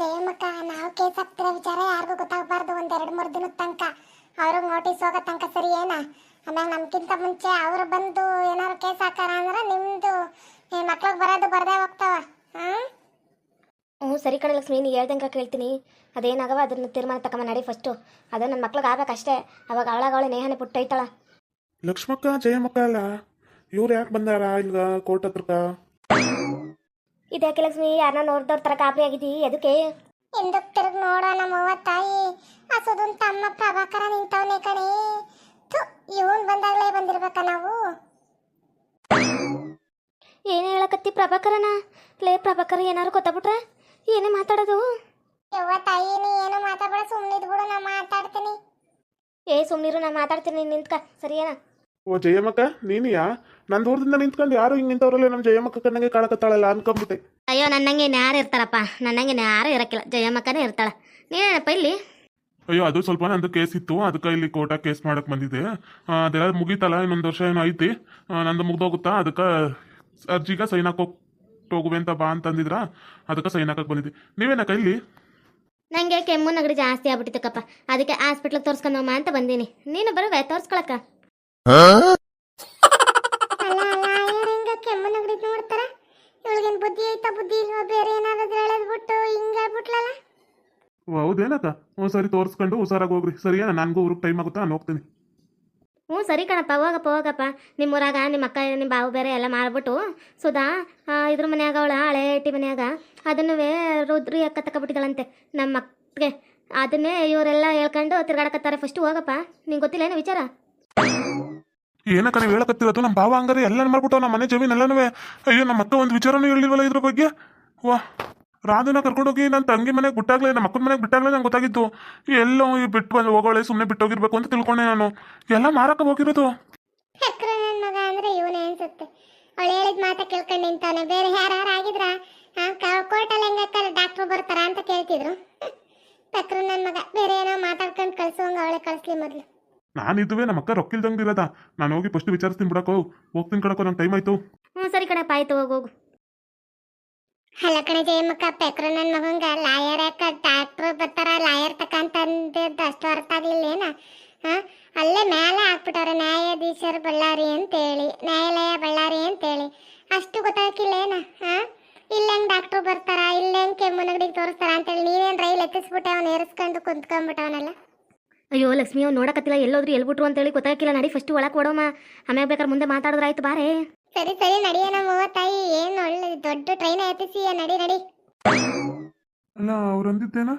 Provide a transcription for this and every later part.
ಜಯಮ್ಮಕ್ಕ ನಾವು ಕೇಸ್ ಹಾಕ್ತಿರೋ ವಿಚಾರ ಯಾರಿಗೂ ಗೊತ್ತಾಗಬಾರ್ದು. ಒಂದು ಎರಡು ಮೂರು ದಿನದ ತನಕ ಅವ್ರಿಗೆ ನೋಟಿಸ್ ಹೋಗೋ ತನಕ ಸರಿ ಏನ? ಆಮೇಲೆ ನಮ್ಗಿಂತ ಮುಂಚೆ ಅವ್ರು ಬಂದು ಏನಾರು ಕೇಸ್ ಹಾಕಾರ ಅಂದ್ರೆ ನಿಮ್ದು ಮಕ್ಳಿಗೆ ಬರೋದು ಬರದೇ ಹೋಗ್ತಾವ. ಹ್ಮ್ ಹ್ಞೂ ಸರಿ ಕಣ ಲಕ್ಷ್ಮಿ ನೀ ಹೇಳ್ದಂಗೆ ಕೇಳ್ತೀನಿ ಅದೇನಾಗವ ಅದನ್ನ ತೀರ್ಮಾನ ತಗೊಂಬ ನಡಿ ಫಸ್ಟು ಅದು ನನ್ನ ಮಕ್ಳಿಗೆ ಆಗ್ಬೇಕಷ್ಟೇ. ಅವಾಗ ಅವಳಾಗ ಅವಳೆ ನೇಹನೆ ಪುಟ್ಟೈತಾಳ ಲಕ್ಷ್ಮಕ್ಕ ಜಯಮ್ಮಕ್ಕ ಅಲ್ಲ ಇವ್ರು ಯಾಕೆ ಬಂದಾರ ಇಲ್ಗ ಕೋರ್ಟ್ ಹತ್ರಕ್ಕ? ಇದ್ಯಾಕೆ ಲಕ್ಷ್ಮಿ? ಯಾರನ್ನ ನೋಡ್ದವ್ರ ತರ ಕಾಪಿ ಆಗಿದ್ದಿ ಅದಕ್ಕೆ ಹಿಂದಕ್ ತಿರುಗಿ ನೋಡೋ ನಮ್ಮವ್ವ ತಾಯಿ ಹಸುದನ್ ತಮ್ಮ ಪ್ರಭಾಕರ ನಿಂತವನೆ ಕಣೆ. ಥು ಇವನ್ ಬಂದಾಗ್ಲೇ ಬಂದಿರ್ಬೇಕ ನಾವು. ಏನು ಹೇಳಕತ್ತಿ ಪ್ರಭಾಕರನ? ಲೇ ಪ್ರಭಾಕರ ಏನಾರು ಗೊತ್ತಾಗ್ಬಿಟ್ರೆ? ಏನೇ ಮಾತಾಡೋದು? ಯವ್ವ ತಾಯಿ ನೀ ಏನು ಮಾತಾಡ್ಬೇಡ ಸುಮ್ಮನಿದ್ ಬಿಡು ನಾ ಮಾತಾಡ್ತೀನಿ. ಏ ಸುಮ್ನಿರು ನಾ ಮಾತಾಡ್ತೀನಿ ನಿಂತ್ಕ. ಸರಿಯೇನಾ? ಓ ಜಯಮ್ಮಕ್ಕ ನೀನಿಯಾ? ನನ್ನ ದೂರದಿಂದ ನಿಂತ್ಕೊಂಡು ಯಾರು ಹಿಂಗೆ ನಿಂತವ್ರಲ್ಲ ನಮ್ ಜಯಮ್ಮಕ್ಕ ಕಣ್ಣಂಗೆ ಕಾಣಕತ್ತಾಳಲ್ಲ ಅನ್ಕೊಂಬಿಟ್ಟೆ. ಅಯ್ಯೋ ನನ್ನಂಗೆ ಯಾರು ಇರ್ತಾರಪ್ಪ. ನನ್ನಂಗೆ ಯಾರು ಇರಕ್ಕಿಲ್ಲ. ಜಯಮ್ಮಕ್ಕನೇ ಇರ್ತಾಳ. ನೀನೇನಪ್ಪ ಇಲ್ಲಿ? ಅಯ್ಯೋ ಅದು ಸ್ವಲ್ಪ ನಂದು ಕೇಸ್ ಇತ್ತು. ಅದಕ್ಕೆ ಇಲ್ಲಿ ಕೋರ್ಟಾಗ ಕೇಸ್ ಮಾಡಕ್ಕೆ ಬಂದಿದ್ದೆ. ಅದೆಲ್ಲ ಮುಗೀತಲ್ಲ ಇನ್ನೊಂದು ವರ್ಷ ಏನೋ ಐತಿ. ನಂದು ಮುಗ್ದೋಗುತ್ತಾ? ಅದಕ್ಕೆ ಅರ್ಜಿಗೆ ಸೈನ್ ಹಾಕೋಕ್ ಹೋಗುವೆ ಅಂತ ಬಾ ಅಂತಂದಿದ್ರ. ಅದಕ್ಕೆ ಸೈನ್ ಹಾಕಕ್ಕೆ ಬಂದಿದ್ದೆ. ನೀವೇನಕ್ಕ ಇಲ್ಲಿ? ನನಗೆ ಕೆಮ್ಮು ನಗಡಿ ಜಾಸ್ತಿ ಆಗ್ಬಿಟ್ಟಿತ್ತಕ್ಕಪ್ಪ. ಅದಕ್ಕೆ ಹಾಸ್ಪಿಟ್ಲಿಗೆ ತೋರಿಸ್ಕೊಂಡಮ್ಮ ಅಂತ ಬಂದೀನಿ. ನೀನು ಬರುವೆ ತೋರಿಸ್ಕೊಳಕ್ಕ. ಅಲ್ಲ ಅಲ್ಲ ಇವ್ರು ಹಿಂಗ ಕೆಮ್ಮು ನಗಡಿದ್ ನೋಡ್ತಾರ? ಇವಳಿಗೇನ್ ಬುದ್ಧಿ ಐತಾ ಬುದ್ಧಿ ಇಲ್ವಾ ಬೇರೆ ಏನಾದ್ರು ಹೇಳದ್ ಬಿಟ್ಟು ಹಿಂಗ ಹೇಳ್ಬಿಟ್ಲಲ್ಲ ಓ, ಹೌದೇನಕ್ಕ ಹ್ಞೂ ಸರಿ ತೋರಿಸ್ಕೊಂಡು ಹುಷಾರಾಗಿ ಹೋಗ್ರಿ. ಸರಿಯಾ? ನನಗೂ ಊರಿಗೆ ಟೈಮ್ ಆಗುತ್ತಾ? ನಾನು ಹೋಗ್ತೀನಿ. ಹ್ಞೂ ಸರಿ ಕಣಪ್ಪ. ಹೋಗಪ್ಪ ಹೋಗಪ್ಪ. ನಿಮ್ಮೂರಾಗ ನಿಮ್ಮ ಅಕ್ಕ ನಿಮ್ಮ ಬಾವು ಬೇರೆ ಎಲ್ಲ ಮಾರ್ಬಿಟ್ಟು ಸುಧಾ ಆ, ಇದ್ರ ಮನ್ಯಾಗ ಅವಳ ಹಳೆ ಐಟಿ ಮನ್ಯಾಗ ಅದನ್ನು ರುದ್ರಿ ಅಕ್ಕ ತಕೊಬಿಟ್ಟಿದ್ದಾಳಂತೆ ನಮ್ಮ ಅಕ್ಕಗೆ ಅದನ್ನೇ ಇವರೆಲ್ಲ ಹೇಳ್ಕೊಂಡು ತಿರ್ಗಾಡಕತ್ತಾರೆ. ಫಸ್ಟ್ ಹೋಗಪ್ಪ. ನಿಂಗೆ ಗೊತ್ತಿಲ್ಲ ಏನು ವಿಚಾರ? ಏನಕ್ಕ ನೀವು ಹೇಳಕತ್ತಿರೋದು? ನಮ್ಮ ಭಾವ ಹಂಗಾರೆ ಎಲ್ಲ ಮಾಡ್ಬಿಟ್ಟು ನಮ್ಮ ಮನೆ ಜಮೀನು ಎಲ್ಲನೂ ಅಯ್ಯೋ ನಮ್ಮ ಅಕ್ಕ ಒಂದು ವಿಚಾರನೂ ಹೇಳಿಲ್ವಲ್ಲ ಇದ್ರ ಬಗ್ಗೆ? ವಾ, ರಾಧನ ಕರ್ಕೊಂಡೋಗಿ ನನ್ನ ತಂಗಿ ಮನೆಗೆ ಬಿಟ್ಟಾಗಲೇ ನಮ್ಮ ಅಕ್ಕನ ಮನೆಗೆ ಬಿಟ್ಟಾಗ್ಲೇ ನಂಗೆ ಗೊತ್ತಾಗಿತ್ತು ಎಲ್ಲೋ ಬಿಟ್ಟು ಬಂದು ಹೋಗೋಳೆ ಸುಮ್ಮನೆ ಬಿಟ್ಟೋಗಿರ್ಬೇಕು ಅಂತ ತಿಳ್ಕೊಂಡೆ ನಾನು. ಎಲ್ಲ ಮಾರಕ ಹೋಗಿರೋದು. ಮಗ ಅಂದ್ರೆ ಇವನೇ ಅನ್ಸುತ್ತೆ. ಅವಳು ಹೇಳಿದ ಮಾತ ಕೇಳ್ಕೊಂಡು ನಿಂತವನೆ ಬೇರೆ ಯಾರು ಆಗಿದ್ರ? ಕೋರ್ಟಲ್ಲಿ ಹೆಂಗಾಗ್ತಾರೆ ಡಾಕ್ಟ್ರು ಬರ್ತಾರ ಅಂತ ಕೇಳ್ತಿದ್ರು. ತಕ್ರ ನನ್ನ ಮಗ, ಬೇರೆ ಏನೋ ಮಾತಾಡ್ಕೊಂಡು ಕಳ್ಸುವಂಗ ಅವಳೆ ಕಳಿಸ್ಲಿ ಮೊದ್ಲು. ನಾನು ಇದುವೆ ನಮ್ಮ ಅಕ್ಕ ರೊಕ್ಕಿಲ್ದಂಗೆ ಇರೋದ? ನಾನು ಹೋಗಿ ಫಸ್ಟ್ ವಿಚಾರಿಸ್ತೀನಿ ಬಿಡಕ್ಕೋ. ಹೋಗ್ತೀನಿ ಕಡಕೋ ನಂಗೆ ಟೈಮ್ ಆಯ್ತು. ಹ್ಞೂ ಸರಿ ಕಣಪ್ಪ ಆಯ್ತು ಹೋಗು ಹೋಗು. ಅಲ್ಲ ಕಣೆ ಜಯಮ್ಮಕ್ಕ ಪೆಕ್ರು ನನ್ನ ಮಗಂಗ ಲಾಯರ್ ಯಾಕ ಡಾಕ್ಟ್ರು ಬರ್ತಾರ? ಲಾಯರ್ ತಕ ಅಂತ ಅಂದಿದ್ದು ಅಷ್ಟು ಅರ್ಥ ಆಗಲಿಲ್ಲ ಏನ? ಹಾ? ಅಲ್ಲೇ ಮೇಲೆ ಹಾಕ್ಬಿಟ್ಟವ್ರೆ ನ್ಯಾಯಾಧೀಶರು ಬಳ್ಳಾರಿ ಅಂತೇಳಿ. ನ್ಯಾಯಾಲಯ ಬಳ್ಳಾರಿ ಅಂತೇಳಿ. ಅಷ್ಟು ಗೊತ್ತಾಗಿಲ್ಲ ಏನ? ಹಾ? ಇಲ್ಲೆಂಗ್ ಡಾಕ್ಟ್ರು ಬರ್ತಾರ? ಇಲ್ಲೆಂಗ್ ಕೆಮ್ಮು ನಗಡಿಗೆ ತೋರಿಸ್ತಾರ ಅಂತೇಳಿ ನೀವೇನ್ ರೈಲ್ ಎತ್ತಿಸ್ಬಿಟ್ಟೆ? ಅವ್ನು ಏರಿಸ್ಕೊಂಡು ಕುಂತ್ಕೊಂಡ್ಬಿಟ್ಟವನಲ್ಲ. ಅಯ್ಯೋ ಲಕ್ಷ್ಮಿ ಅವ್ನು ನೋಡಕತ್ತಿಲ್ಲ ಎಲ್ಲೋದ್ರು ಎಲ್ಬಿಟ್ರು ಅಂತೇಳಿ ಗೊತ್ತಾಗಿಲ್ಲ ನಡಿ ಫಸ್ಟ್ ಒಳಗೆ ಕೊಡೋಮ ಆಮ್ಯಾಗ ಬೇಕಾದ್ರೆ ಮುಂದೆ ಮಾತಾಡಿದ್ರಾಯ್ತು ಬಾರೆ. ಸರಿ ಸರಿ ನಡಿಯ ತಾಯಿ ಏನ್ ಒಳ್ಳೆ ದೊಡ್ಡ ಟ್ರೈನ್ ಎತ್ತಿಸಿ ನಡಿ ನಡಿ. ಅಲ್ಲ ಅವ್ರು ಅಂದಿದ್ದೇನ?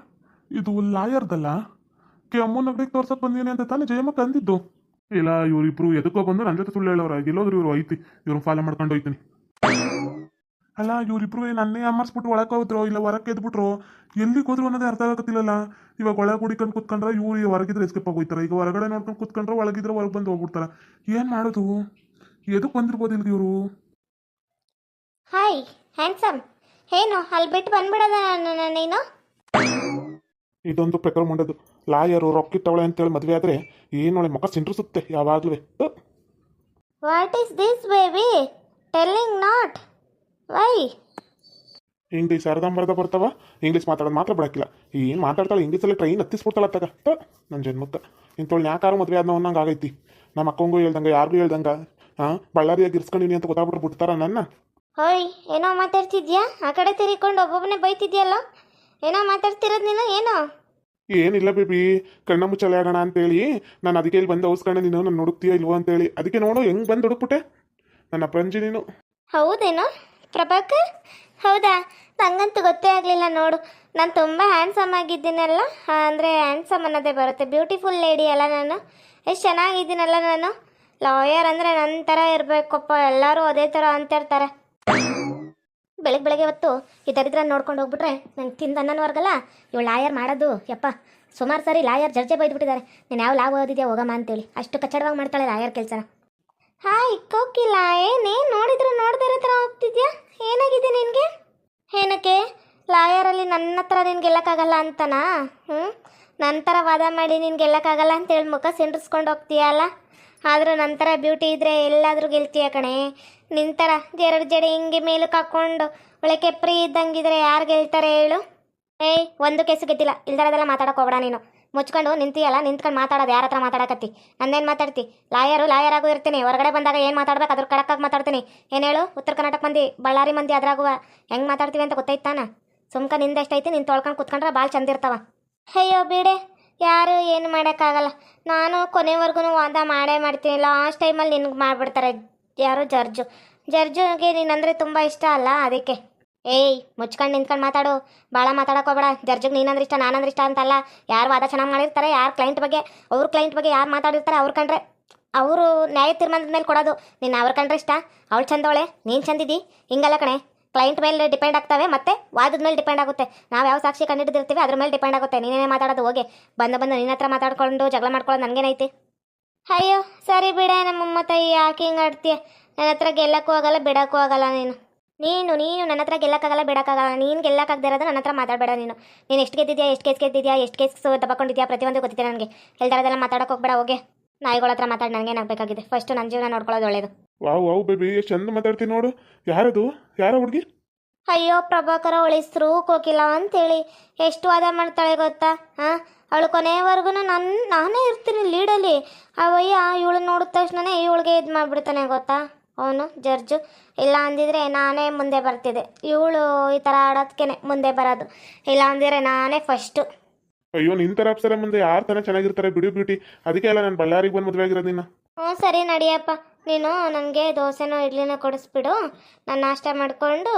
ಇದು ಲಾಯರ್ದಲ್ಲ? ಕೆ ಅಮ್ಮನ ನಗಡಿಗೆ ತೋರ್ಸಕ್ ಬಂದೀನಿ ಅಂತ ತಾನೇ ಜಯಮ್ಮಕ್ಕ ಅಂದಿದ್ದು ಇಲ್ಲ ಇವರಿಬ್ರು ಎದಕ್ಕೋ ಬಂದು ನನ್ನ ಜೊತೆ ಸುಳ್ಳು ಹೇಳೋರ ಎಲ್ಲೋದ್ರು ಇವ್ರು ಐತಿ ಇವ್ರು ಫಾಲೋ ಮಾಡ್ಕೊಂಡು ಹೋಯ್ತೀನಿ. ಅಲ್ಲ ಇವರಿಬ್ರು ನನ್ನೇ ಅಮ್ಮರ್ಸ್ಬಿಟ್ಟು ಒಳಗೆ ಹೋದ್ರು ಇಲ್ಲ ಹೊರಕ್ಕೆ ಎದ್ಬಿಟ್ರು ಎಲ್ಲಿಗೆ ಹೋದ್ರು ಅನ್ನೋದೇ ಅರ್ಥ ಆಗತ್ತಿಲ್ಲಲ್ಲ ಇವಾಗ ಒಳಗೆ ಹುಡಿಕೊಂಡು ಕುತ್ಕೊಂಡ್ರೆ ಇವ್ರು ಹೊರಗಿದ್ರೆ ಎಸ್ಕೇಪ್ ಆಗೋಯ್ತಾರೆ. ಈಗ ಹೊರಗಡೆ ನೋಡ್ಕೊಂಡು ಕುತ್ಕೊಂಡ್ರೆ ಒಳಗಿದ್ರೆ ಹೊರಗೆ ಬಂದು ಹೋಗ್ಬಿಡ್ತಾರೆ. ಏನು ಮಾಡೋದು? ಎದಕ್ಕೆ ಬಂದಿರ್ಬೋದು ಇಲ್ಲಿ ಇವರು? ಹಾಯ್ ಹ್ಯಾಂಡ್ಸಮ್ ಏನು ಅಲ್ಲಿ ಬಿಟ್ಟು ಬಂದ್ಬಿಡೋದ ನೀನು ಇದೊಂದು ಪ್ರಕಾರ ಮಾಡೋದು ಲಾಯರು ರೊಕ್ಕಿಟ್ಟವಳೆ ಅಂತೇಳಿ ಮದುವೆ ಆದರೆ ಏನೊಳೆ ಮುಖ ಸಿಂಡ್ರಿಸುತ್ತೆ ಯಾವಾಗಲೂ. What is this baby telling not why. English ಅರ್ಧಂಬರ್ಧ ಬರ್ತಾವ? ಇಂಗ್ಲೀಷ್ ಮಾತಾಡೋದು ಮಾತ್ರ ಬಿಡಕ್ಕಿಲ್ಲ. ಏನು ಮಾತಾಡ್ತಾಳೆ? ಇಂಗ್ಲೀಷಲ್ಲಿ ಟ್ರೈನ್ ಹತ್ತಿಸ್ಬಿಡ್ತಾಳ ತ ನನ್ನ ಜನ್ಮಕ್ಕೆ. ಇಂಥವಳು ಯಾಕಾರು ಮದುವೆ ಆದ್ನೋ ಅನ್ನಂಗೆ ಆಗೈತಿ. ನಮ್ಮ ಅಕ್ಕಂಗೂ ಹೇಳ್ದಂಗೆ ಯಾರಿಗೂ ಹೇಳ್ದಂಗೆ ಹಾಂ ಬಳ್ಳಾರಿಯಾಗಿ ಇರ್ಸ್ಕೊಂಡಿನಿ ಅಂತ ಗೊತ್ತಾಗ್ಬಿಟ್ಟು ಬಿಡ್ತಾರ ನನ್ನ? ಹೋಯ್ ಏನೋ ಮಾತಾಡ್ತಿದ್ಯಾ? ಆ ಕಡೆ ತಿರ್ಕೊಂಡು ಒಬ್ಬೊಬ್ಬನೇ ಬೈತಿದ್ಯಲ್ಲ? ಏನೋ ಮಾತಾಡ್ತಿರೋದು ನೀನು? ಏನೋ? ಏನಿಲ್ಲ ಬೇಬಿ ಕಣ್ಣ ಮುಚ್ಚಲೆ ಆಗೋಣ ಅಂತೇಳಿ. ನಾನು ಅದಕ್ಕೆ ಇಲ್ಲಿ ಬಂದು ಔಸ್ಕೊಂಡೆ ನೀನು ನಾನು ಹುಡುಕ್ತೀಯ ಇಲ್ವೋ ಅಂತೇಳಿ. ಅದಕ್ಕೆ ನೋಡು ಹೆಂಗೆ ಬಂದು ಹುಡುಕ್ಬಿಟ್ಟೆ? ನನ್ನ ಪ್ರಂಜಿ ನೀನು. ಹೌದೇನೋ? ಪ್ರಭಾಕರ್? ಹೌದಾ? ನಂಗಂತೂ ಗೊತ್ತೇ ಆಗಲಿಲ್ಲ ನೋಡು. ನಾನು ತುಂಬ ಹ್ಯಾಂಡ್ಸಮ್ ಆಗಿದ್ದೀನಲ್ಲ? ಅಂದರೆ ಹ್ಯಾಂಡ್ಸಮ್ ಅನ್ನೋದೇ ಬರುತ್ತೆ. ಬ್ಯೂಟಿಫುಲ್ ಲೇಡಿ ಅಲ್ಲ ನಾನು. ಎಷ್ಟು ಚೆನ್ನಾಗಿದ್ದೀನಲ್ಲ ನಾನು. ಲಾಯರ್ ಅಂದರೆ ನನ್ನ ಥರ ಇರಬೇಕಪ್ಪ. ಎಲ್ಲರೂ ಅದೇ ಥರ ಅಂತಿರ್ತಾರೆ ಬೆಳಗ್ಗೆ ಬೆಳಗ್ಗೆ ಹೊತ್ತು ಈ ದರಿದ್ರ ನೋಡ್ಕೊಂಡು ಹೋಗ್ಬಿಟ್ರೆ ನಂಗೆ ತಿಂದು ಅನ್ನೋವರ್ಗಲ್ಲ ಇವಳು ಲಾಯರ್ ಮಾಡೋದು, ಯಪ್ಪ. ಸುಮಾರು ಸಾರಿ ಲಾಯರ್ ಜರ್ಜೆ ಬೈದ್ಬಿಟ್ಟಿದ್ದಾರೆ ನೀನು ಯಾವ ಲಾಭ ಓದಿದ್ಯಾ ಹೋಗಮ್ಮ ಅಂತೇಳಿ. ಅಷ್ಟು ಕಚ್ಚಡವಾಗಿ ಮಾಡ್ತಾಳೆ ಲಾಯರ್ ಕೆಲಸನ. ಹಾಯ್ ಕೋಕಿಲ ಏನೇ ನೋಡಿದ್ರು ನೋಡ್ದಿರೋ ಥರ ಹೋಗ್ತಿದ್ಯಾ ಏನಾಗಿದೆ ನಿನಗೆ? ಏನಕ್ಕೆ? ಲಾಯರಲ್ಲಿ ನನ್ನ ಹತ್ರ ನಿನ್ಗೆ ಗೆಲ್ಲಕ್ಕಾಗಲ್ಲ ಅಂತನಾ? ಹ್ಞೂ ನನ್ನ ಥರ ವಾದ ಮಾಡಿ ನಿನ್ಗೆ ಗೆಲ್ಲಕ್ಕಾಗಲ್ಲ ಅಂತೇಳಿ ಮುಖ ಸಿಂಡ್ರಿಸ್ಕೊಂಡು ಹೋಗ್ತೀಯಲ್ಲ ಆದರೂ ಥರ ಬ್ಯೂಟಿ ಇದ್ದರೆ ಎಲ್ಲಾದರೂ ಗೆಲ್ತೀಯ ಕಣೆ? ನಿನ್ನ ಥರ ಜರಡು ಜಡೆ ಹಿಂಗೆ ಮೇಲಕ್ಕೆ ಹಾಕ್ಕೊಂಡು ಒಳಕ್ಕೆ ಫ್ರೀ ಇದ್ದಂಗಿದ್ರೆ ಯಾರು ಗೆಲ್ತಾರೆ ಹೇಳು? ಏಯ್, ಒಂದು ಕೇಸು ಗೆದ್ದಿಲ್ಲ. ಇಲ್ದರದೆಲ್ಲ ಮಾತಾಡೋಕೆ ಹೋಗ್ಬೇಡ ನೀನು. ಮುಚ್ಕೊಂಡು ನಿಂತಿಯಲ್ಲ, ನಿಂತ್ಕೊಂಡು ಮಾತಾಡೋದು ಯಾರ ಹತ್ರ ಮಾತಾಡಕತ್ತಿ? ನಂದೇನು ಮಾತಾಡ್ತಿ? ಲಾಯರು ಲಾಯರ್ ಆಗು ಇರ್ತೀನಿ. ಹೊರಗಡೆ ಬಂದಾಗ ಏನು ಮಾತಾಡ್ಬೇಕು? ಅದ್ರ ಕಡಕ್ಕಾಗಿ ಮಾತಾಡ್ತೀನಿ. ಏನು ಹೇಳು? ಉತ್ತರ ಕರ್ನಾಟಕ ಮಂದಿ, ಬಳ್ಳಾರಿ ಮಂದಿ ಅದ್ರಾಗುವ ಹೆಂಗೆ ಮಾತಾಡ್ತೀವಿ ಅಂತ ಗೊತ್ತಾಯ್ತಾನ ಸುಮ್ಕ ನಿಂದೆಷ್ಟೈತಿ ನೀನು ತೊಳ್ಕೊಂಡು ಕುತ್ಕೊಂಡ್ರೆ ಭಾಳ ಚಂದ ಇರ್ತಾವ. ಅಯ್ಯೋ ಬಿಡೆ, ಯಾರು ಏನು ಮಾಡೋಕ್ಕಾಗಲ್ಲ. ನಾನು ಕೊನೆವರೆಗೂ ವಾದ ಮಾಡೇ ಮಾಡ್ತೀನಿ. ಲಾಸ್ಟ್ ಟೈಮಲ್ಲಿ ನಿನ್ಗೆ ಮಾಡಿಬಿಡ್ತಾರೆ ಯಾರು? ಜರ್ಜು. ಜರ್ಜುಗೆ ನೀನಂದರೆ ತುಂಬ ಇಷ್ಟ ಅಲ್ಲ ಅದಕ್ಕೆ. ಏಯ್, ಮುಚ್ಕೊಂಡು ನಿಂತ್ಕೊಂಡು ಮಾತಾಡು. ಭಾಳ ಮಾತಾಡೋಕೋಬೇಡ ಜರ್ಜಿಗೆ ನೀನಂದ್ರೆ ಇಷ್ಟ ನಾನಂದ್ರೆ ಇಷ್ಟ ಅಂತಲ್ಲ. ಯಾರು ವಾದ ಚೆನ್ನಾಗಿ ಮಾಡಿರ್ತಾರೆ, ಯಾರು ಕ್ಲೈಂಟ್ ಬಗ್ಗೆ, ಅವ್ರ ಕ್ಲೈಂಟ್ ಬಗ್ಗೆ ಯಾರು ಮಾತಾಡಿರ್ತಾರೆ ಅವ್ರು ಕಂಡ್ರೆ. ಅವರು ನ್ಯಾಯ ತೀರ್ಮಾನದ ಮೇಲೆ ಕೊಡೋದು. ನೀನು ಅವ್ರ ಕಂಡ್ರೆ ಇಷ್ಟ. ಅವಳು ಚಂದವಳೆ ನೀನು ಚಂದಿದ್ದಿ ಹಿಂಗಲ್ಲ ಕಣೆ. ಕ್ಲೈಂಟ್ ಮೇಲೆ ಡಿಪೆಂಡ್ ಆಗ್ತವೆ, ಮತ್ತೆ ವಾದದ ಮೇಲೆ ಡಿಪೆಂಡ್ ಆಗುತ್ತೆ. ನಾವು ಯಾವ ಸಾಕ್ಷಿ ಕಂಡಿಡ್ದಿರ್ತೀವಿ, ಅದ್ರ ಮೇಲೆ ಡಿಪೆಂಡ್ ಆಗುತ್ತೆ. ನೀನೇನೇ ಮಾತಾಡೋದು, ಹೋಗಿ. ಬಂದು ಬಂದು ನಿನ್ನ ಹತ್ರ ಮಾತಾಡ್ಕೊಂಡು, ಜಗಳ ಮಾಡ್ಕೊಳ್ಳೋದು ನನಗೇನೈತಿ? ಅಯ್ಯೋ, ಸರಿ ಬಿಡ, ನಮ್ಮಮ್ಮ ತಾಯಿ ಯಾಕೆ ಹಿಂಗೆ ಆಡ್ತೀಯ? ನನ್ನ ಹತ್ರ ಗೆಲ್ಲಕ್ಕೂ ಆಗಲ್ಲ, ಬಿಡೋಕ್ಕೂ ಆಗಲ್ಲ ನೀನು. ನೀನು ನೀನು ನನ್ನ ಹತ್ರ ಗೆಲ್ಲಕ್ಕಾಗಲ್ಲ ಬೇಡಕ್ಕಾಗಲ್ಲ. ನೀನು ಗೆಲ್ಲಕ್ಕಾಗದೇ ಇರೋದು ನನ್ನ ಹತ್ರ ಮಾತಾಡಬೇಡ ನೀನು. ನೀನು ಎಷ್ಟು ಗೆದ್ದಿದ್ಯಾ ಎಷ್ಟು ಕೇಸ್ ಗೆದ್ದಿದ್ಯಾ ಎಷ್ಟು ಕೇಸ್ ದಬ್ಬಕೊಂಡಿದ್ಯಾ ಪ್ರತಿಯೊಂದು ಗೊತ್ತಿದೆ ನನಗೆ. ಹೇಳ್ತಾರದೆಲ್ಲ ಮಾತಾಡೋಕೆ ಹೋಗ್ಬೇಡ ಹೋಗಿ. ನಾಯಿಗಳ ಹತ್ರ ಮಾತಾಡಿ ನನಗೇನಾಗಬೇಕಾಗಿದೆ ಫಸ್ಟ್ ನನ್ನ ಜೀವನ ನೋಡ್ಕೊಳ್ಳೋದು ಒಳ್ಳೇದು. ವಾವ್ ವಾವ್ ಬೇಬಿ ಎಷ್ಟು ಚಂದ ಮಾತಾಡ್ತೀನಿ ನೋಡು. ಯಾರದು? ಯಾರ ಹುಡುಗಿ? ಅಯ್ಯೋ ಪ್ರಭಾಕರ ಉಳಿಸ್ರು ಕೋಕಿಲ ಅಂತೇಳಿ. ಎಷ್ಟು ವಾದ ಮಾಡ್ತಾಳೆ ಗೊತ್ತಾ? ಹಾಂ ಅವಳು ಕೊನೆಯವರೆಗೂ ನನ್ನ ನಾನೇ ಇರ್ತೀನಿ ಲೀಡಲ್ಲಿ. ಅವಯ್ಯ ಇವಳು ನೋಡಿದ ತಕ್ಷಣನೇ ಇವಳಿಗೆ ಇದು ಮಾಡಿಬಿಡ್ತಾನೆ ಗೊತ್ತಾ? ಅವನು ಜರ್ಜು ಇಲ್ಲ ಅಂದಿದ್ರೆ ನಾನೇ ಮುಂದೆ ಬರ್ತಿದ್ದೆ. ಇವಳು ಈ ಥರ ಆಡೋದಕ್ಕೆ ಮುಂದೆ ಬರೋದು. ಇಲ್ಲ ಅಂದಿದ್ರೆ ನಾನೇ ಫಸ್ಟು ಅಯ್ಯೋ ನಿನ್ ತರ ಅಪ್ಸರ ಮುಂದೆ ಯಾರು ತನ ಚೆನ್ನಾಗಿರ್ತಾರೆ? ಬಿಡಿ ಬ್ಯೂಟಿ. ಅದಕ್ಕೆ ಅಲ್ಲ ನಾನು ಬಳ್ಳಾರಿಗೆ ಬಂದು ಮದುವೆ ಆಗಿರೋದು ನಿನ್ನ. ಹ್ಞೂ ಸರಿ ನಡಿಯಪ್ಪ. ನೀನು ನನಗೆ ದೋಸೆನೋ ಇಡ್ಲಿನೋ ಕೊಡಿಸ್ಬಿಡು. ನಾನು ನಾಷ್ಟ ಮಾಡಿಕೊಂಡು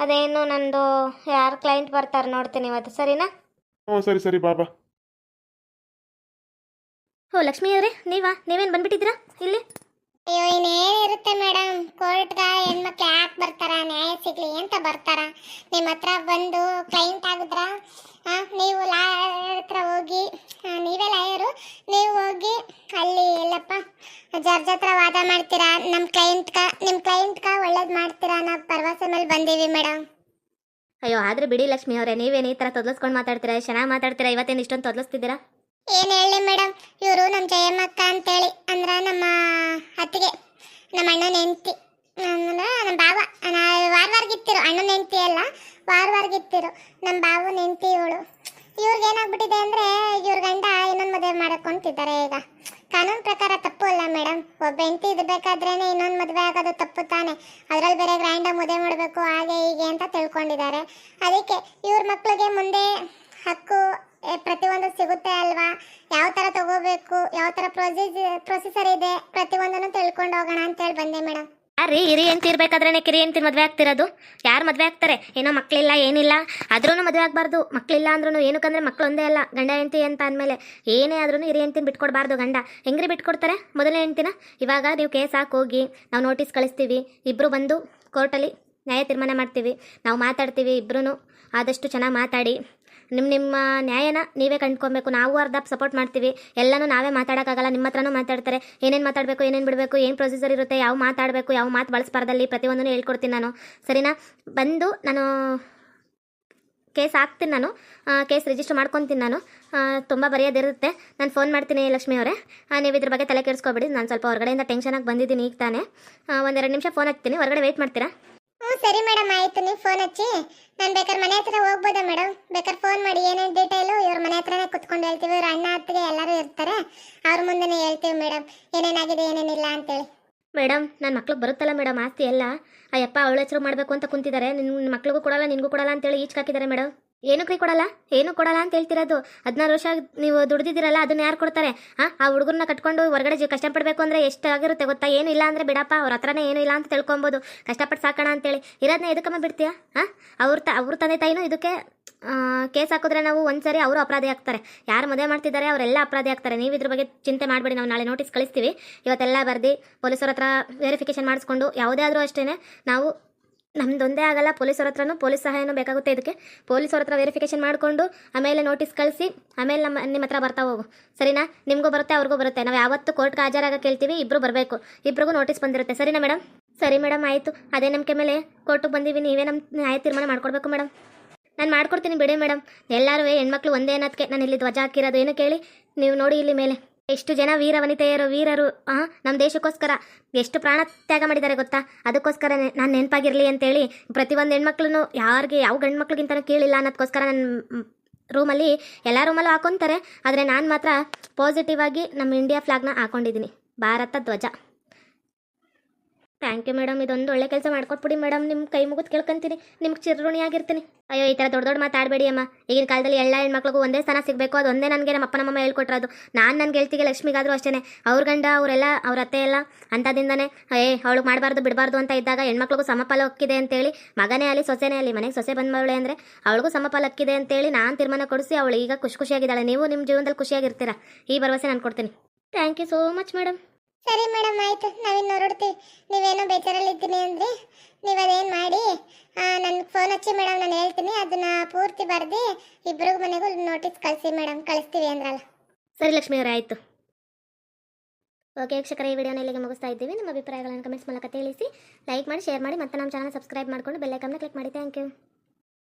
ಅದೇನು ನಂದು ಯಾರು ಕ್ಲೈಂಟ್ ಬರ್ತಾರೆ ನೋಡ್ತೀನಿ ಇವತ್ತು ಸರಿನಾ? ಹ್ಞೂ ಸರಿ ಸರಿ ಬಾಬಾ ಓ ಲಕ್ಷ್ಮಿ ಅವರೇ ನೀವಾ? ನೀವೇನು ಬಂದ್ಬಿಟ್ಟಿದ್ದೀರಾ ಇಲ್ಲಿ? ಅಯ್ಯೋ ಇನ್ನೇನಿರುತ್ತೆ ಮೇಡಮ್? ಕೋರ್ಟ್ಗ ಹೆಣ್ಮಕ್ಳು ಯಾಕೆ ಬರ್ತಾರ? ನ್ಯಾಯ ಸಿಗ್ಲಿ ಅಂತ ಬರ್ತಾರ? ನಿಮ್ಮ ಹತ್ರ ಬಂದು ಕ್ಲೈಂಟ್ ಆಗಿದ್ರ? ನೀವು ಲಾಯರ್ ಹತ್ರ ಹೋಗಿ ನೀವೇ ಲಾಯರು? ನೀವು ಹೋಗಿ ಅಲ್ಲಿ ಎಲ್ಲಪ್ಪ ಜಡ್ಜ್ ಹತ್ರ ವಾದ ಮಾಡ್ತೀರಾ? ನಮ್ಮ ಕ್ಲೈಂಟ್ಗ ನಿಮ್ಮ ಕ್ಲೈಂಟ್ಗ ಒಳ್ಳೇದು ಮಾಡ್ತೀರಾ ಅನ್ನೋ ಭರವಸೆ ಮೇಲೆ ಬಂದೀವಿ ಮೇಡಮ್. ಅಯ್ಯೋ, ಆದ್ರೆ ಬಿಡಿ ಲಕ್ಷ್ಮಿ ಅವರೇ, ನೀವೇನು ಈ ಥರ ತೊದಲಿಸ್ಕೊಂಡು ಮಾತಾಡ್ತೀರಾ? ಚೆನ್ನಾಗಿ ಮಾತಾಡ್ತೀರಾ? ಇವತ್ತೇನು ಇಷ್ಟೊಂದು ತೊದಲಿಸ್ತಿದ್ದೀರಾ? ಏನು ಹೇಳಿ ಮೇಡಮ್ ಇವರು ನಮ್ಮ ಜಯಮ್ಮಕ್ಕ ಅಂತೇಳಿ. ಅಂದ್ರೆ ನಮ್ಮ ಅತ್ತಿಗೆ, ನಮ್ಮ ಅಣ್ಣನ ಹೆಂಡತಿ ಅಂದ್ರೆ ನಮ್ಮ ಬಾವ. ವಾರ ವಾರ್ಗಿತ್ತಿರು ಅಣ್ಣನ ಹೆಂಡತಿ ಅಲ್ಲ, ವಾರ ವಾರ್ಗಿತ್ತಿರು ನಮ್ಮ ಬಾವನ ಹೆಂಡತಿ ಇವಳು. ಇವ್ರಿಗೆ ಏನಾಗ್ಬಿಟ್ಟಿದೆ ಅಂದರೆ ಇವ್ರ ಗಂಡ ಇನ್ನೊಂದು ಮದುವೆ ಮಾಡ್ಕೊತಿದ್ದಾರೆ ಈಗ. ಕಾನೂನು ಪ್ರಕಾರ ತಪ್ಪು ಅಲ್ಲ ಮೇಡಮ್ ಒಬ್ಬ ಹೆಂಡತಿ ಇರಬೇಕಾದ್ರೇನೆ ಇನ್ನೊಂದು ಮದುವೆ ಆಗೋದು ತಪ್ಪು ತಾನೆ. ಅದರಲ್ಲಿ ಬೇರೆ ಗ್ರ್ಯಾಂಡಾಗಿ ಮದುವೆ ಮಾಡಬೇಕು, ಹಾಗೆ ಹೀಗೆ ಅಂತ ತಿಳ್ಕೊಂಡಿದ್ದಾರೆ. ಅದಕ್ಕೆ ಇವ್ರ ಮಕ್ಕಳಿಗೆ ಮುಂದೆ ಹಕ್ಕು ಪ್ರತಿಯೊಂದು ಸಿಗುತ್ತೆ ಅಲ್ವಾ? ಯಾವ ಥರ ತಗೋಬೇಕು, ಯಾವ ಥರ ಪ್ರೊಸೀಜ್ ಪ್ರೊಸೀಸರ್ ಇದೆ, ಪ್ರತಿಯೊಂದನ್ನು ತಿಳ್ಕೊಂಡು ಹೋಗೋಣ ಅಂತೇಳಿ ಬಂದೆ ಮೇಡಮ್ ಅರಿ ಹಿರಿ ಹೆಂಡ್ತಿ ಇರ್ಬೇಕಾದ್ರೆ ಕಿರಿ ಹೆಂಡ್ತಿ ಮದುವೆ ಆಗ್ತಿರೋದು? ಯಾರು ಮದುವೆ ಆಗ್ತಾರೆ? ಏನೋ ಮಕ್ಕಳಿಲ್ಲ ಏನಿಲ್ಲ. ಆದ್ರೂ ಮದುವೆ ಆಗಬಾರ್ದು. ಮಕ್ಕಳಿಲ್ಲ ಅಂದ್ರೂ ಏನಕ್ಕಂದ್ರೆ ಮಕ್ಳು ಒಂದೇ ಅಲ್ಲ, ಗಂಡ ಹೆಂಡತಿ ಅಂತ ಅಂದಮೇಲೆ. ಏನೇ ಆದ್ರೂ ಹಿರಿ ಹೆಂಡ್ತಿನ ಬಿಟ್ಕೊಡ್ಬಾರ್ದು ಗಂಡ. ಹೆಂಗ್ರಿ ಬಿಟ್ಕೊಡ್ತಾರೆ ಮೊದಲನೇ ಹೆಂಡ್ತಿನ? ಇವಾಗ ನೀವು ಕೇಸ್ ಹಾಕಿ ಹೋಗಿ, ನಾವು ನೋಟಿಸ್ ಕಳಿಸ್ತೀವಿ. ಇಬ್ಬರು ಬಂದು ಕೋರ್ಟಲ್ಲಿ ನ್ಯಾಯ ತೀರ್ಮಾನ ಮಾಡ್ತೀವಿ. ನಾವು ಮಾತಾಡ್ತೀವಿ ಇಬ್ಬರೂ ಆದಷ್ಟು ಚೆನ್ನಾಗಿ ಮಾತಾಡಿ. ನಿಮ್ಮ ನಿಮ್ಮ ನ್ಯಾಯನ ನೀವೇ ಕಂಡ್ಕೊಬೇಕು. ನಾವು ಅರ್ಧ ಸಪೋರ್ಟ್ ಮಾಡ್ತೀವಿ. ಎಲ್ಲನೂ ನಾವೇ ಮಾತಾಡೋಕ್ಕಾಗಲ್ಲ. ನಿಮ್ಮ ಹತ್ರನೂ ಮಾತಾಡ್ತಾರೆ. ಏನೇನು ಮಾತಾಡಬೇಕು, ಏನೇನು ಬಿಡಬೇಕು, ಏನು ಪ್ರೊಸೀಜರ್ ಇರುತ್ತೆ, ಯಾವ ಮಾತಾಡಬೇಕು, ಯಾವ ಮಾತು ಬಳಸಬಾರ್ದಲ್ಲಿ ಪ್ರತಿಯೊಂದನ್ನು ಹೇಳ್ಕೊಡ್ತೀನಿ ನಾನು. ಸರಿನಾ? ಬಂದು ನಾನು ಕೇಸ್ ಹಾಕ್ತೀನಿ ನಾನು. ಕೇಸ್ ರಿಜಿಸ್ಟರ್ ಮಾಡ್ಕೊತೀನಿ ನಾನು. ತುಂಬ ಬರೆಯೋದಿರುತ್ತೆ. ನಾನು ಫೋನ್ ಮಾಡ್ತೀನಿ ಲಕ್ಷ್ಮಿ ಅವರೇ. ನೀವು ಇದ್ರ ಬಗ್ಗೆ ತಲೆ ಕೆಡಿಸ್ಕೊಬೇಡಿ. ನಾನು ಸ್ವಲ್ಪ ಹೊರಗಡೆಯಿಂದ ಟೆನ್ಷನಾಗಿ ಬಂದಿದ್ದೀನಿ ಈಗ ತಾನೇ. ಒಂದೆರಡು ನಿಮಿಷ ಫೋನ್ ಹಾಕ್ತೀನಿ ಹೊರಗಡೆ ವೆಯ್ಟ್ ಮಾಡ್ತೀರಾ? ಹ್ಞೂ, ಸರಿ ಮೇಡಮ್, ಆಯಿತು. ನೀವು ಫೋನ್ ಹಚ್ಚಿ. ನಾನು ಬೇಕಾದ್ರೆ ಮನೆ ಹತ್ರ ಹೋಗ್ಬೋದಾ ಮೇಡಮ್? ಬೇಕಾದ್ರೆ ಫೋನ್ ಮಾಡಿ, ಏನೇನು ಡೀಟೇಲು ಇವ್ರ ಮನೆ ಹತ್ರನೇ ಕುತ್ಕೊಂಡು ಹೇಳ್ತೀವಿ. ಇವ್ರ ಅಣ್ಣ ಅತ್ತಿಗೆ ಎಲ್ಲರೂ ಇರ್ತಾರೆ. ಅವ್ರ ಮುಂದೆನೇ ಹೇಳ್ತೀವಿ ಮೇಡಮ್. ಏನೇನಾಗಿದೆ, ಏನೇನಿಲ್ಲ ಅಂತೇಳಿ. ಮೇಡಮ್ ನನ್ನ ಮಕ್ಳಿಗೆ ಬರುತ್ತಲ್ಲ ಮೇಡಮ್ ಆಸ್ತಿ ಎಲ್ಲ? ಅಯ್ಯಪ್ಪ, ಅವಳ ಹೆಸರು ಮಾಡಬೇಕು ಅಂತ ಕುಂತಿದ್ದಾರೆ ನಿನ್ನ ಮಕ್ಳಿಗೂ ಕೊಡಲ್ಲ, ನಿನಗೂ ಕೊಡಲ್ಲ ಅಂತೇಳಿ ಈಚ್ ಹಾಕಿದ್ದಾರೆ ಮೇಡಮ್. ಏನಕ್ಕೆ ಕೊಡಲ್ಲ, ಏನು ಕೊಡಲ್ಲ ಅಂತ ಹೇಳ್ತಿರೋದು. ಹದಿನಾರು ವರ್ಷ ನೀವು ದುಡ್ದಿದ್ದೀರಲ್ಲ, ಅದನ್ನ ಯಾರು ಕೊಡ್ತಾರೆ? ಹಾಂ ಆ ಹುಡುಗರನ್ನ ಕಟ್ಕೊಂಡು ಹೊರಗಡೆ ಜಿ ಕಷ್ಟಪಡಬೇಕು ಅಂದರೆ ಎಷ್ಟು ಆಗಿರುತ್ತೆ ಗೊತ್ತಾ? ಏನು ಇಲ್ಲ ಅಂದರೆ ಬಿಡಪ್ಪ, ಅವ್ರ ಹತ್ರನೇ ಏನು ಇಲ್ಲ ಅಂತ ತಿಳ್ಕೊಬೋದು. ಕಷ್ಟಪಟ್ಟು ಸಾಕೋಣ ಅಂತೇಳಿ. ಇರೋದನ್ನ ಎದಕ್ಕಮ್ಮ ಬಿಡ್ತೀಯಾ? ಹಾಂ ಅವ್ರ ತ, ಅವ್ರ ತಂದೆ ತಾಯಿನೂ ಇದಕ್ಕೆ ಕೇಸ್ ಹಾಕಿದ್ರೆ ನಾವು ಒಂದ್ಸರಿ ಅವರು ಅಪರಾಧಿ ಆಗ್ತಾರೆ. ಯಾರು ಮದುವೆ ಮಾಡ್ತಿದ್ದಾರೆ ಅವರೆಲ್ಲ ಅಪರಾಧಿ ಆಗ್ತಾರೆ. ನೀವು ಇದ್ರ ಬಗ್ಗೆ ಚಿಂತೆ ಮಾಡಬೇಡಿ, ನಾವು ನಾಳೆ ನೋಟಿಸ್ ಕಳಿಸ್ತೀವಿ. ಇವತ್ತೆಲ್ಲ ಬರ್ದು ಪೊಲೀಸರ ಹತ್ರ ವೆರಿಫಿಕೇಶನ್ ಮಾಡಿಸ್ಕೊಂಡು, ಯಾವುದೇ ಆದರೂ ಅಷ್ಟೇ ನಾವು ನಮ್ದೊಂದೇ ಆಗಲ್ಲ ಪೊಲೀಸರ ಹತ್ರನೂ ಪೊಲೀಸ್ ಸಹಾಯನೂ ಬೇಕಾಗುತ್ತೆ ಇದಕ್ಕೆ. ಪೊಲೀಸರ ಹತ್ರ ವೆರಿಫಿಕೇಶನ್ ಮಾಡಿಕೊಂಡು, ಆಮೇಲೆ ನೋಟಿಸ್ ಕಳಿಸಿ, ಆಮೇಲೆ ನಮ್ಮ ನಿಮ್ಮ ಹತ್ರ ಬರ್ತಾ ಹೋಗು. ಸರಿನಾ? ನಿಮಗೂ ಬರುತ್ತೆ, ಅವ್ರಿಗೂ ಬರುತ್ತೆ. ನಾವು ಯಾವತ್ತು ಕೋರ್ಟ್ಗೆ ಹಾಜರಾಗ ಕೇಳ್ತೀವಿ ಇಬ್ಬರು ಬರಬೇಕು. ಇಬ್ಬರಿಗೂ ನೋಟಿಸ್ ಬಂದಿರುತ್ತೆ. ಸರಿನಾ ಮೇಡಮ್ ಸರಿ ಮೇಡಮ್ ಆಯಿತು. ಅದೇ ನಂಬಿಕೆ ಮೇಲೆ ಕೋರ್ಟಿಗೆ ಬಂದೀವಿ, ನೀವೇ ನಮ್ಮ ನ್ಯಾಯ ತೀರ್ಮಾನ ಮಾಡ್ಕೊಡ್ಬೇಕು ಮೇಡಮ್ ನಾನು ಮಾಡ್ಕೊಡ್ತೀನಿ ಬಿಡಿ ಮೇಡಮ್ ಎಲ್ಲರೂ ಹೆಣ್ಮಕ್ಳು ಒಂದೇ ಅನ್ನೋದಕ್ಕೆ ನಾನು ಇಲ್ಲಿ ಧ್ವಜ ಹಾಕಿರೋದು ಏನು ಕೇಳಿ? ನೀವು ನೋಡಿ ಇಲ್ಲಿ ಮೇಲೆ. ಎಷ್ಟು ಜನ ವೀರ ವನಿತೆಯರು ವೀರರು, ಆ ನಮ್ಮ ದೇಶಕ್ಕೋಸ್ಕರ ಎಷ್ಟು ಪ್ರಾಣ ತ್ಯಾಗ ಮಾಡಿದ್ದಾರೆ ಗೊತ್ತಾ? ಅದಕ್ಕೋಸ್ಕರ ನಾನು ನೆನಪಾಗಿರಲಿ ಅಂತೇಳಿ ಪ್ರತಿಯೊಂದು ಹೆಣ್ಮಕ್ಳು ಯಾರಿಗೆ, ಯಾವ ಗಂಡು ಮಕ್ಳಿಗಿಂತನೂ ಕೇಳಿಲ್ಲ. ಅನ್ನೋದಕ್ಕೋಸ್ಕರ ನನ್ನ ರೂಮಲ್ಲಿ ಎಲ್ಲ ರೂಮಲ್ಲೂ ಹಾಕೊತಾರೆ. ಆದರೆ ನಾನು ಮಾತ್ರ ಪಾಸಿಟಿವ್ ಆಗಿ ನಮ್ಮ ಇಂಡಿಯಾ ಫ್ಲಾಗ್ನ ಹಾಕೊಂಡಿದ್ದೀನಿ ಭಾರತ ಧ್ವಜ. ಥ್ಯಾಂಕ್ ಯು ಮೇಡಮ್ ಇದೊಂದು ಒಳ್ಳೆ ಕೆಲಸ ಮಾಡ್ಕೊಟ್ಬಿಡಿ ಮೇಡಮ್ ನಿಮ್ಮ ಕೈ ಮುಗಿದು ಕೇಳ್ಕೊಂತೀನಿ. ನಿಮ್ಗೆ ಚಿರಋಣಿಯಾಗಿರ್ತೀನಿ ಅಯ್ಯೋ, ಈ ಥರ ದೊಡ್ಡ ದೊಡ್ಡ ಮಾತಾಡಬೇಡಿ ಅಮ್ಮ. ಈಗಿನ ಕಾಲದಲ್ಲಿ ಎಲ್ಲ ಹೆಣ್ಮಕ್ಳಿಗೂ ಒಂದೇ ಸ್ಥಾನ ಸಿಗಬೇಕು. ಅದು ಒಂದೇ ನನಗೆ ನಮ್ಮ ಅಪ್ಪ ನಮ್ಮಮ್ಮ ಹೇಳ್ಕೊಟ್ರದು ನಾನು ನನ್ನ ಗೆಳತಿಗೆ ಲಕ್ಷ್ಮಿಗಾದರೂ ಅಷ್ಟೇ ಅವ್ರ ಗಂಡ, ಅವರೆಲ್ಲ, ಅವ್ರ ಅತ್ತೆ ಎಲ್ಲ ಅಂಥದಿಂದನೇ ಏ, ಅವಳಿಗೆ ಮಾಡಬಾರ್ದು, ಬಿಡಬಾರ್ದು ಅಂತ ಇದ್ದಾಗ ಹೆಣ್ಮಕ್ಳಿಗೂ ಸಮಪಾಲ ಹಕ್ಕಿದೆ ಅಂತೇಳಿ, ಮಗನೇ ಅಲ್ಲಿ ಸೊಸೆನೇ ಅಲ್ಲಿ ಮನೆಗೆ ಸೊಸೆ ಬಂದವಳೆ ಅಂದರೆ ಅವಳಿಗೂ ಸಮಪಾಲ ಹಕ್ಕಿದೆ ಅಂತೇಳಿ ನಾನು ತೀರ್ಮಾನ ಕೊಡಿಸಿ ಅವಳು ಈಗ ಖುಷಿ ಖುಷಿಯಾಗಿದ್ದಾಳೆ. ನೀವು ನಿಮ್ಮ ಜೀವನದಲ್ಲಿ ಖುಷಿಯಾಗಿರ್ತೀರಾ. ಈ ಭರವಸೆ ನಾನು ಕೊಡ್ತೀನಿ. Thank you so much madam ಸರಿ ಮೇಡಮ್, ಆಯಿತು. ನಾವಿನ್ನು ಹೊರಡ್ತೀವಿ. ನೀವೇನೋ ಬೇಜಾರಲ್ಲಿ ಇದ್ದೀನಿ ಅಂದ್ರೆ ನೀವು ಅದೇನು ಮಾಡಿ ನನಗೆ ಫೋನ್ ಹಚ್ಚಿ ಮೇಡಮ್, ನಾನು ಹೇಳ್ತೀನಿ. ಅದನ್ನ ಪೂರ್ತಿ ಬರೆದು ಇಬ್ಬರಿಗೂ ಮನೆಗೂ ನೋಟಿಸ್ ಕಳಿಸಿ ಮೇಡಮ್. ಕಳಿಸ್ತೀವಿ ಅಂದ್ರಲ್ಲ. ಸರಿ ಲಕ್ಷ್ಮಿ ಅವರೇ, ಆಯಿತು. ಓಕೆ ವೀಕ್ಷಕರ, ಈ ವಿಡಿಯೋನ ಇಲ್ಲಿಗೆ ಮುಗಿಸ್ತಾ ಇದ್ದೀವಿ. ನಿಮ್ಮ ಅಭಿಪ್ರಾಯಗಳನ್ನು ಕಮೆಂಟ್ಸ್ ಮೂಲಕ ತಿಳಿಸಿ ಲೈಕ್ ಮಾಡಿ ಶೇರ್ ಮಾಡಿ, ಮತ್ತೆ ನಮ್ಮ ಚಾನಲ್ ಸಬ್ಸ್ಕ್ರೈಬ್ ಮಾಡಿಕೊಂಡು ಬೆಲ್ಲೈಕನ್ನ ಕ್ಲಿಕ್ ಮಾಡಿ. Thank you